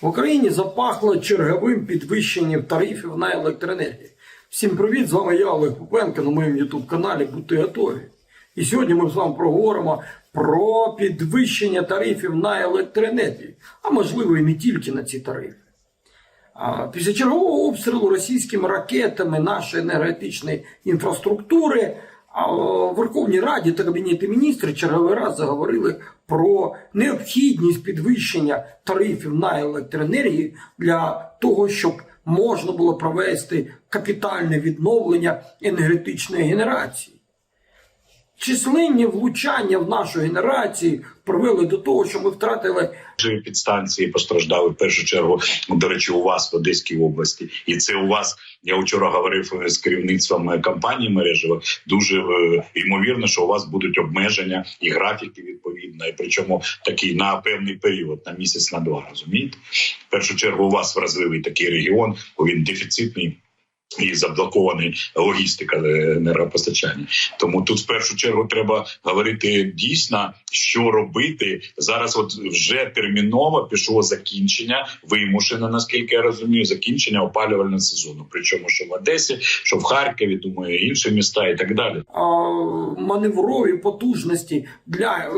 В Україні запахло черговим підвищенням тарифів на електроенергію. Всім привіт! З вами я Олег Попенко на моєму YouTube каналі Будьте готові. І сьогодні ми з вами проговоримо про підвищення тарифів на електроенергію, а можливо і не тільки на ці тарифи. Після чергового обстрілу російськими ракетами нашої енергетичної інфраструктури в Верховній Раді та Кабінеті міністрів черговий раз заговорили про необхідність підвищення тарифів на електроенергію для того, щоб можна було провести капітальне відновлення енергетичної генерації. Численні влучання в нашу генерацію привели до того, що ми втратили Жили підстанції постраждали в першу чергу. До речі, у вас в Одеській області, і це у вас. Я вчора говорив з керівництвом компанії мережево. Дуже е, ймовірно, що у вас будуть обмеження і графіки відповідно, і причому такий на певний період, на місяць, на два. Розумієте, в першу чергу у вас вразливий такий регіон, бо він дефіцитний. І заблокований логістика е, енергопостачання. Тому тут в першу чергу треба говорити дійсно, що робити зараз. От вже терміново пішло закінчення, вимушене, наскільки я розумію, закінчення опалювального сезону. Причому що в Одесі, що в Харкові, думаю, інші міста і так далі. маневрові потужності для е,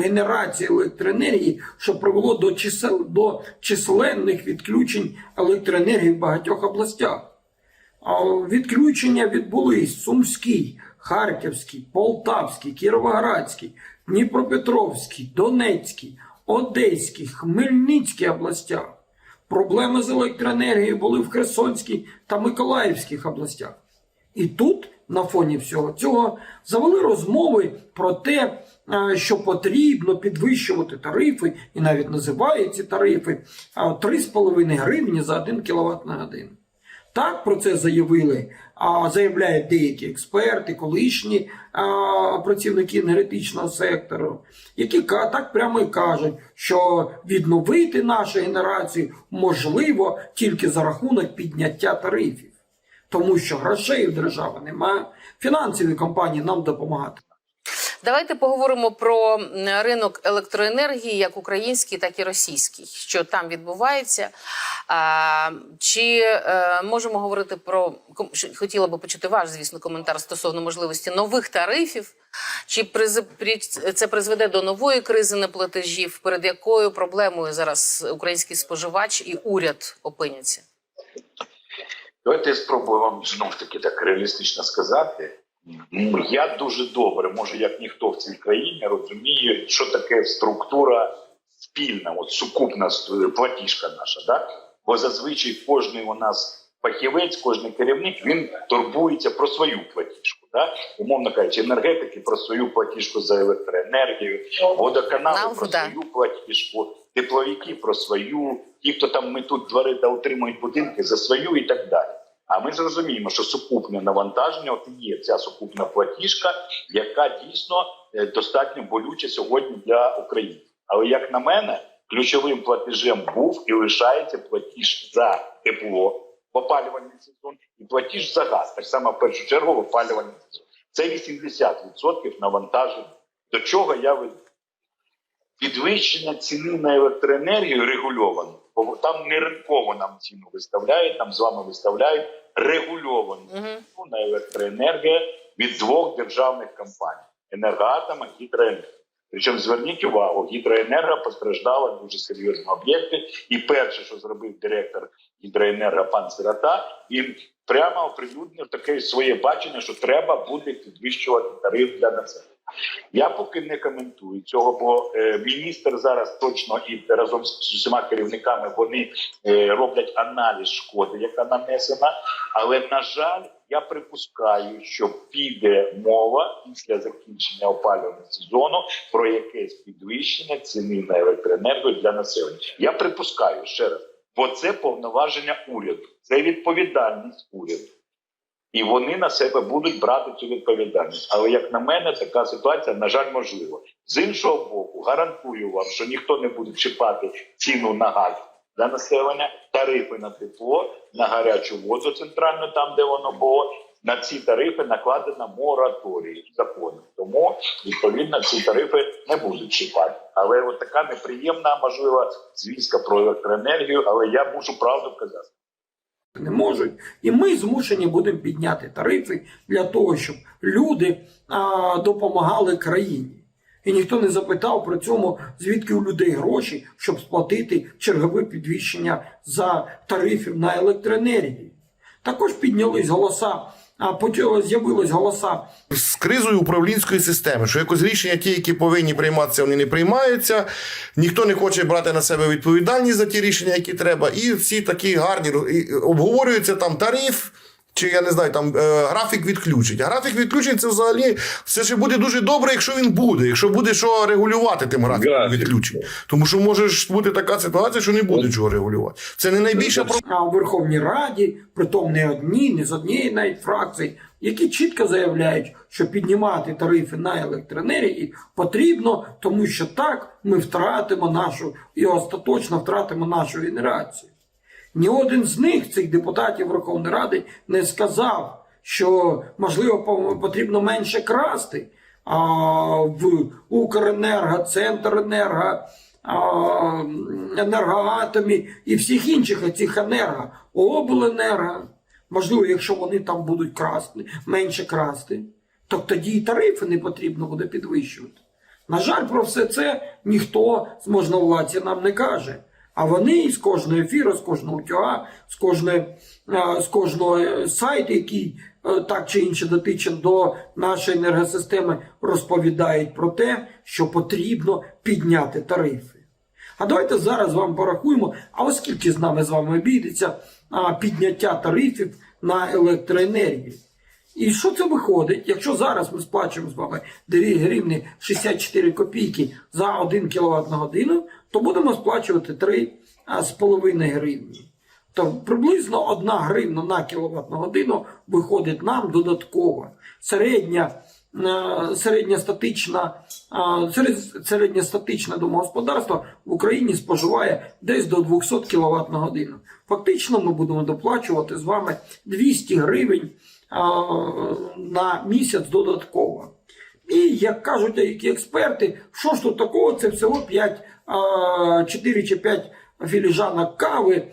генерації електроенергії, що привело до чисел до численних відключень електроенергії в багатьох областях. Відключення відбулись в Сумській, Харківській, Полтавській, Кіровоградській, Дніпропетровській, Донецькій, Одеській, Хмельницькій областях. Проблеми з електроенергією були в Херсонській та Миколаївських областях. І тут, на фоні всього цього, завели розмови про те, е, що потрібно підвищувати тарифи, і навіть називають ці тарифи е, 3,5 гривні за 1 кВт на годину. Так про це заявили, а заявляють деякі експерти, колишні а, працівники енергетичного сектору, які так прямо і кажуть, що відновити нашу генерацію можливо тільки за рахунок підняття тарифів, тому що грошей в держави немає, фінансові компанії нам допомагати. Давайте поговоримо про ринок електроенергії, як український, так і російський. Що там відбувається? Чи е, можемо говорити про хотіла би почути ваш, звісно, коментар стосовно можливості нових тарифів? Чи це призведе до нової кризи неплатежів, перед якою проблемою зараз український споживач і уряд опиняться? Давайте вам знов таки так реалістично сказати. Ну, Я дуже добре, може, як ніхто в цій країні розумію, що таке структура спільна, от сукупна платіжка наша. Да? Бо зазвичай кожний у нас фахівець, кожний керівник він турбується про свою платіжку. Да? Умовно кажучи, енергетики про свою платіжку за електроенергію, водоканали Нам про свою платіжку, тепловики про свою, ті, хто там ми тут двори та утримують будинки за свою і так далі. А ми ж розуміємо, що сукупне навантаження от є ця сукупна платіжка, яка дійсно е, достатньо болюча сьогодні для України. Але як на мене, ключовим платежем був і лишається платіж за тепло в опалювальний сезон і платіж за газ, так само в першу чергу в опалювальний сезон. Це 80% навантажень. До чого я веду? Підвищення ціни на електроенергію регульовано, там не ринково нам ціну виставляють, нам з вами виставляють регульовану Угу. на електроенергію від двох державних компаній енергоатома і гідроенерго. Причому зверніть увагу, гідроенерго постраждала дуже серйозні об'єкти. І перше, що зробив директор гідроенерго пан Сирота, він прямо оприлюднив таке своє бачення, що треба буде підвищувати тариф для населення. Я поки не коментую цього, бо е, міністр зараз точно і разом з усіма керівниками вони е, роблять аналіз шкоди, яка нанесена. Але на жаль, я припускаю, що піде мова після закінчення опалювального сезону про якесь підвищення ціни на електроенергію для населення. Я припускаю ще раз, бо це повноваження уряду, це відповідальність уряду. І вони на себе будуть брати цю відповідальність. Але як на мене, така ситуація на жаль можлива. З іншого боку, гарантую вам, що ніхто не буде чіпати ціну на газ для населення, тарифи на тепло, на гарячу воду центральну, там де воно було, на ці тарифи накладено мораторій законом. Тому відповідно ці тарифи не будуть чіпати. Але от така неприємна, можливо, звістка про електроенергію, але я мушу правду казати. не можуть, і ми змушені будемо підняти тарифи для того, щоб люди а, допомагали країні. І ніхто не запитав при цьому, звідки у людей гроші, щоб сплатити чергове підвищення за тарифів на електроенергію. Також піднялись голоса, з'явились голоса з кризою управлінської системи, що якось рішення, ті, які повинні прийматися, вони не приймаються. Ніхто не хоче брати на себе відповідальність за ті рішення, які треба. І всі такі гарні обговорюються там тариф. Чи я не знаю, там е, графік відключень. А графік відключень це взагалі все ще буде дуже добре, якщо він буде, якщо буде що регулювати тим графіком Графік. відключень. Тому що може ж бути така ситуація, що не буде чого регулювати. Це не найбільша проблема. у Верховній Раді, притом не одні, не з однієї навіть фракції, які чітко заявляють, що піднімати тарифи на електроенергію потрібно, тому що так ми втратимо нашу і остаточно втратимо нашу генерацію. Ні один з них, цих депутатів Верховної Ради, не сказав, що можливо потрібно менше красти а, в Укренерго, Центренерго, енергоатомі і всіх інших цих енерго, обленерго. Можливо, якщо вони там будуть красти, менше красти, то тоді і тарифи не потрібно буде підвищувати. На жаль, про все це ніхто з можновладці нам не каже. А вони з кожного ефіру, з кожного утюга, з кожної, е, з кожного сайту, який е, так чи інше дотичен до нашої енергосистеми, розповідають про те, що потрібно підняти тарифи. А давайте зараз вам порахуємо, а оскільки з нами з вами обійдеться підняття тарифів на електроенергію. І що це виходить? Якщо зараз ми сплачуємо з вами 2 гривні 64 копійки за 1 кВт на годину, то будемо сплачувати 3,5 гривні. То приблизно 1 гривна на на годину виходить нам додатково. Середня, е, середньостатична, е, серед- середньостатичне домогосподарство в Україні споживає десь до 200 кВт на годину. Фактично ми будемо доплачувати з вами 200 гривень на місяць додатково. І як кажуть деякі експерти, що ж тут такого, це всього 5, а, 4 чи 5 філіжанок кави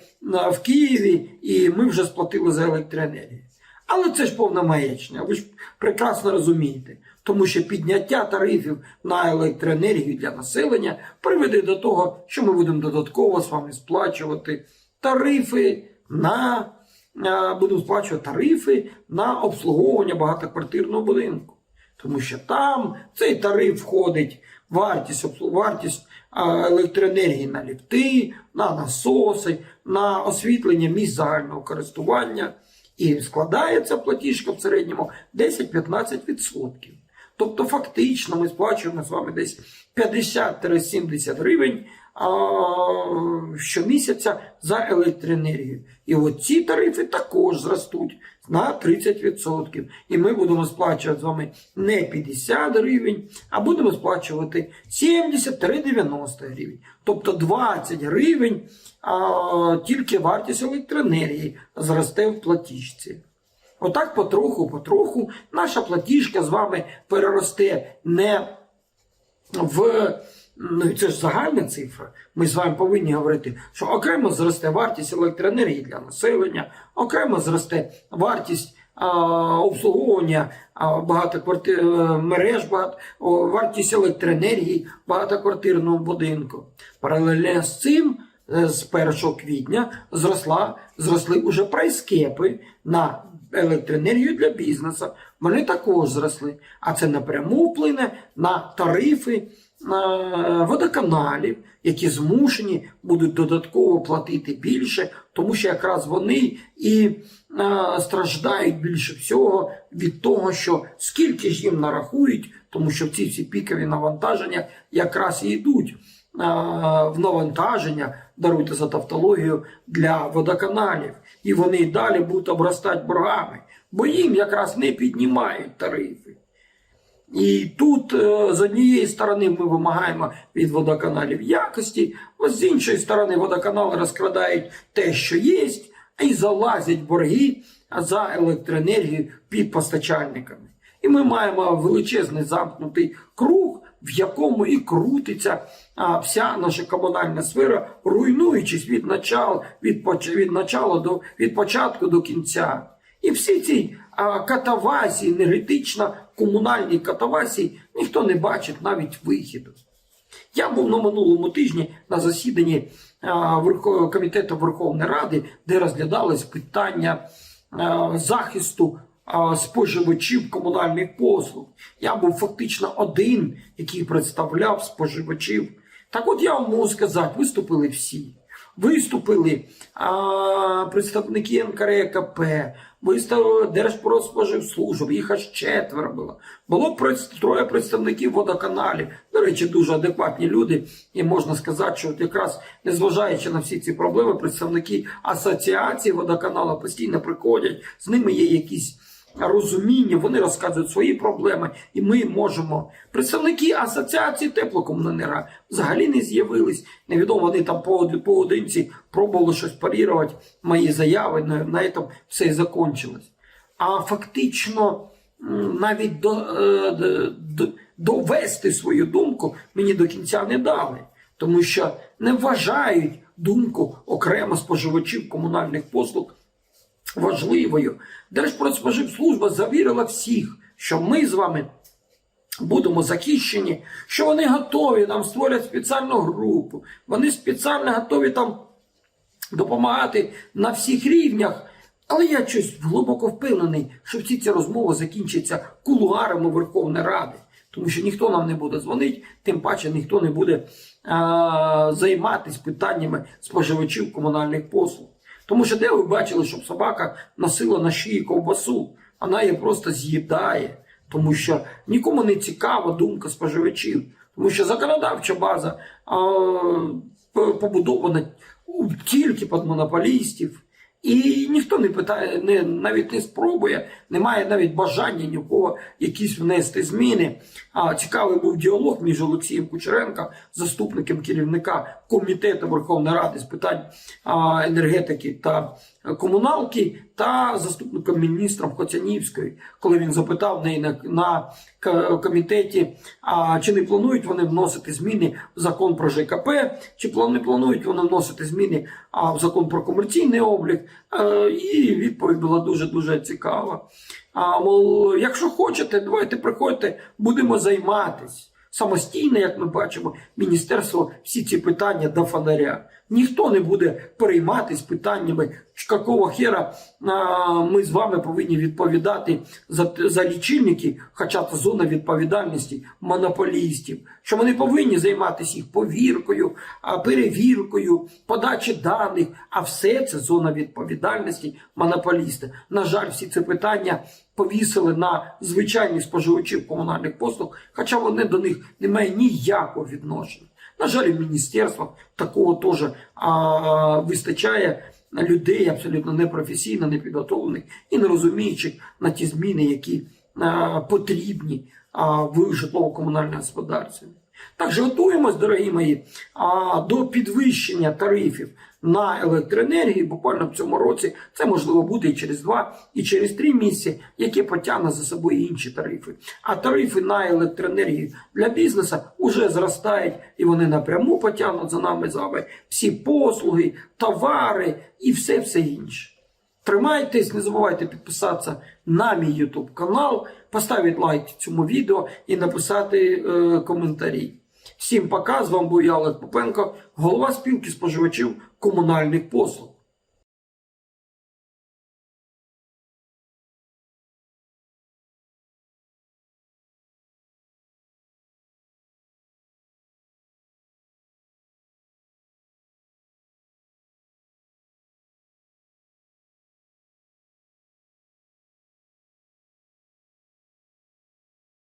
в Києві, і ми вже сплатили за електроенергію. Але це ж повна маячня, ви ж прекрасно розумієте. Тому що підняття тарифів на електроенергію для населення приведе до того, що ми будемо додатково з вами сплачувати тарифи на будемо сплачувати тарифи на обслуговування багатоквартирного будинку. Тому що там цей тариф входить вартість, вартість електроенергії на ліфти, на насоси, на освітлення місць загального користування. І складається платіжка в середньому 10-15%. Тобто, фактично, ми сплачуємо з вами десь 50-70 гривень щомісяця за електроенергію. І от ці тарифи також зростуть на 30%. І ми будемо сплачувати з вами не 50 гривень, а будемо сплачувати 70-90 гривень. Тобто 20 гривень а, тільки вартість електроенергії зросте в платіжці. Отак потроху-потроху наша платіжка з вами переросте не в. Ну, і це ж загальна цифра. Ми з вами повинні говорити, що окремо зросте вартість електроенергії для населення, окремо зросте вартість обслуговування а, багатоквартир е, мереж, багато, вартість електроенергії багатоквартирного будинку. Паралельно з цим е, з 1 квітня зросла, зросли уже прайскепи на електроенергію для бізнесу. Вони також зросли. А це напряму вплине на тарифи водоканалів, які змушені будуть додатково платити більше, тому що якраз вони і е, страждають більше всього від того, що скільки ж їм нарахують, тому що ці всі пікові навантаження якраз і йдуть е, в навантаження, даруйте за тавтологію, для водоканалів. І вони і далі будуть обростати боргами, бо їм якраз не піднімають тарифи. І тут е, з однієї сторони ми вимагаємо від водоканалів якості, а з іншої сторони водоканали розкрадають те, що є, і залазять борги за електроенергію під постачальниками. І ми маємо величезний замкнутий круг, в якому і крутиться вся наша комунальна сфера, руйнуючись від начала, від, від начала до від початку до кінця. І всі ці а, катавасії, енергетично комунальні катавасії, ніхто не бачить навіть вихіду. Я був на минулому тижні на засіданні комітету Верховної Ради, де розглядалось питання захисту споживачів комунальних послуг. Я був фактично один, який представляв споживачів. Так от я вам можу сказати, виступили всі. Виступили а, представники НКРЕКП, виставили Держпродспоживслужб, їх аж четверо було. Було троє представників водоканалів. До речі, дуже адекватні люди. І можна сказати, що от якраз незважаючи на всі ці проблеми, представники асоціації водоканалу постійно приходять, з ними є якісь розуміння, вони розказують свої проблеми, і ми можемо. Представники асоціації теплокомуненерго взагалі не з'явились. Невідомо, вони там поодинці пробували щось парірувати мої заяви. На, на цьому все і закончилось. А фактично навіть до, е, д- д- довести свою думку мені до кінця не дали, тому що не вважають думку окремо споживачів комунальних послуг важливою. Держпродспоживслужба завірила всіх, що ми з вами будемо захищені, що вони готові нам створять спеціальну групу, вони спеціально готові там допомагати на всіх рівнях. Але я щось глибоко впевнений, що всі ці розмови закінчаться кулуарами Верховної Ради, тому що ніхто нам не буде дзвонити, тим паче ніхто не буде а, займатися питаннями споживачів комунальних послуг. Тому що де ви бачили, щоб собака носила на шиї ковбасу, вона її просто з'їдає, тому що нікому не цікава думка споживачів, тому що законодавча база а, побудована тільки під монополістів. І ніхто не питає, не, навіть не спробує, не має навіть бажання ні в кого якісь внести зміни. А цікавий був діалог між Олексієм Кучеренко, заступником керівника комітету Верховної Ради з питань енергетики та комуналки, та заступником міністра Хоцянівської, коли він запитав неї на, на комітеті, а чи не планують вони вносити зміни в закон про ЖКП, чи не планують вони вносити зміни в закон про комерційний облік. Е, І відповідь була дуже дуже цікава. А мол, якщо хочете, давайте приходьте, будемо займатись. Самостійно, як ми бачимо, міністерство всі ці питання до фонаря. Ніхто не буде перейматись питаннями, якого хера ми з вами повинні відповідати за, за лічильники, хоча це зона відповідальності монополістів, що вони повинні займатися їх повіркою, перевіркою, подачі даних, а все це зона відповідальності монополіста. На жаль, всі ці питання повісили на звичайних споживачів комунальних послуг, хоча вони до них не мають ніякого відношення. На жаль, в міністерствах такого теж вистачає людей абсолютно непрофесійно, непідготовлених і не розуміючих на ті зміни, які потрібні в житлово-комунальній господарстві. Так готуємось, дорогі мої, до підвищення тарифів на електроенергію. Буквально в цьому році це можливо буде і через два, і через три місяці, які потягне за собою інші тарифи. А тарифи на електроенергію для бізнесу вже зростають, і вони напряму потягнуть за нами з вами всі послуги, товари і все все інше. Тримайтесь, не забувайте підписатися на мій YouTube канал, поставити лайк цьому відео і написати е, коментарі. Всім пока, з вами був я Олег Попенко, голова спілки споживачів комунальних послуг.